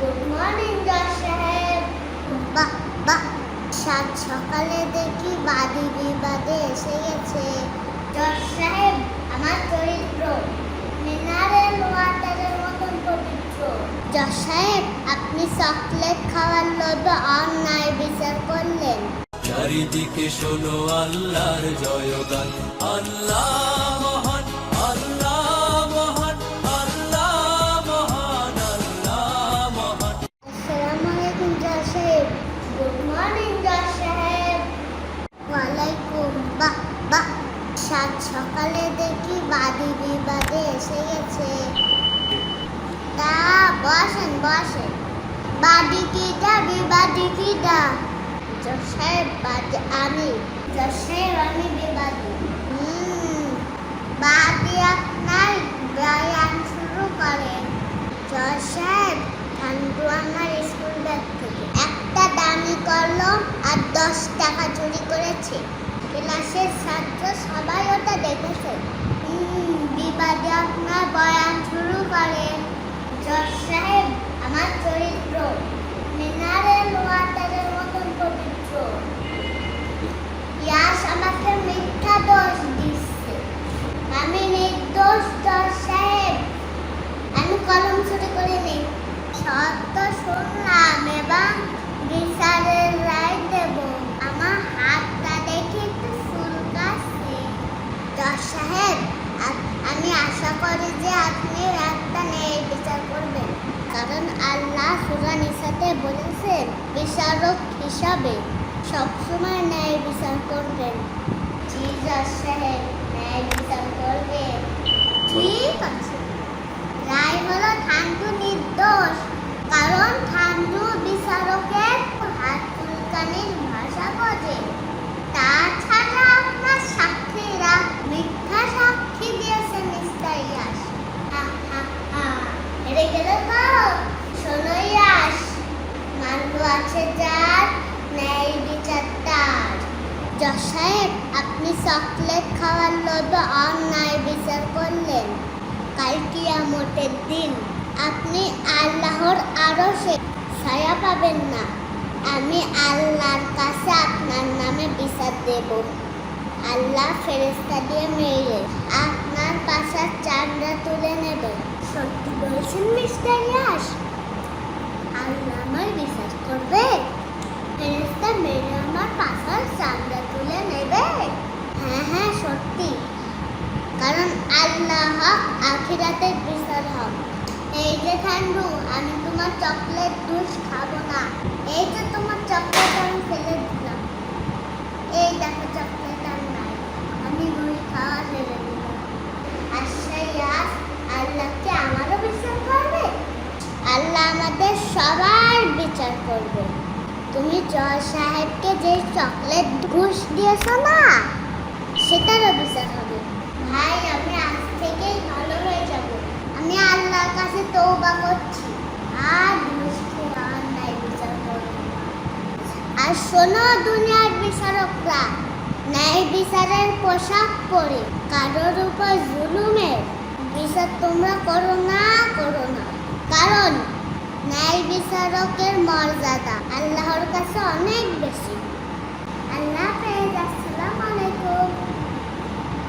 Good morning জজ সাহেব বাহ বাহ। সাত সকালে দেখি বাদী বিবাদে এসে গেছে। জজ সাহেব আমার চরিত্র। মিনারেল ওয়াটারের মতন পবিত্র। জজ সাহেব আপনি চকলেট খাওয়ার লোভে অন্যায় বিচার করলেন। চারিদিকে শোনো আল্লাহর জয়গান। আল্লাহ সকালে দেখি বাদি বিবাদে এসে গেছে। তা, বসেন বসেন। বাদী কিটা, বিবাদী কিটা? জজ সাহেব, বাদী আমি। জজ আমি বিবাদী। বাদী আপনার বয়ান শুরু করেন। জজ ঠান্ডু আমার স্কুল ব্যাগ থেকে একটা দামি কলম আর দশ টাকা চুরি করেছে। ক্লাসের ছাত্র সবাই বিবাদে আপনার বয়ান শুরু করেন জজ সাহেব, আমার চরিত্র মিনারেল ওয়াটারের মতন পবিত্র। ইয়াস আমাকে মিথ্যা দোষ দিচ্ছে। আমি নির্দোষ, জজ সাহেব আমি কলম চুরি করিনি সত্য শুনলাম এবং বিচারের রায় দেব আমার হাতটা দেখে একটু চুলকাচ্ছে জজ সাহেব আপ- আমি আশা করি যে আপনি একটা ন্যায় বিচার করবেন কারণ আল্লাহ সুরান বলেছেন, বিচারক হিসাবে সবসময় ন্যায় বিচার করবেন। জি সাহেব ন্যায় বিচার করবেন। ঠিক আছে। রায় হলো ঠান্ডু নির্দোষ, কারণ ঠান্ডু বিচারকের হাত চুলকানির ভাষা বোঝে। তাছাড়া আপনার সাক্ষীরা মিথ্যা সাক্ষী দিয়েছে মিস্টার ইয়াস। হেরে গেল তো মাল্লু আছে যার ন্যায় বিচার তার। জজ সাহেব, আপনি চকলেট খাওয়ার লোভে অন্যায় বিচার করলেন। কাল কিয়ামতের দিন আপনি আল্লাহর আরও ছায়া পাবেন না। আমি আল্লাহর কাছে আপনার নামে বিচার দেব। আল্লাহ ফেরেস্তা দিয়ে মেরে আপনার পাশার চামড়া তুলে নেবে। সত্যি বলছেন মিস্টার ইয়াস আল্লাহ আমার বিশ্বাস করবে। ফেরেস্তা মেরে আমার পাশার চামড়া তুলে নেবে। হ্যাঁ হ্যাঁ সত্যি। কারণ আল্লাহ আখিরাতের বিচার হক এই যে ঠান্ডু, আমি তোমার চকলেট দুধ খাব না। এই যে তোমার চকলেট আমি ফেলে দিলাম এই দেখো চকলেট আর নাই আমি দুষ খাওয়া ফেলে দিলাম আচ্ছা ইয়াস আল্লাহ কি আমারও বিচার করবে আল্লাহ আমাদের সবার বিচার করবে তুমি জজ সাহেবকে যে চকলেট ঘুষ দিয়েছ না সেটারও বিচার হবে। ভাই, আমি আজ থেকেই ভালো হয়ে যাব। আমি আল্লাহর কাছে তৌবা করছি। আর আর শোনো দুনিয়ার বিচারকরা, ন্যায় বিচারের পোশাক পরে কারোর উপর জুলুমের বিচার তোমরা করো না করো না। কারণ ন্যায় বিচারকের মর্যাদা আল্লাহর কাছে অনেক বেশি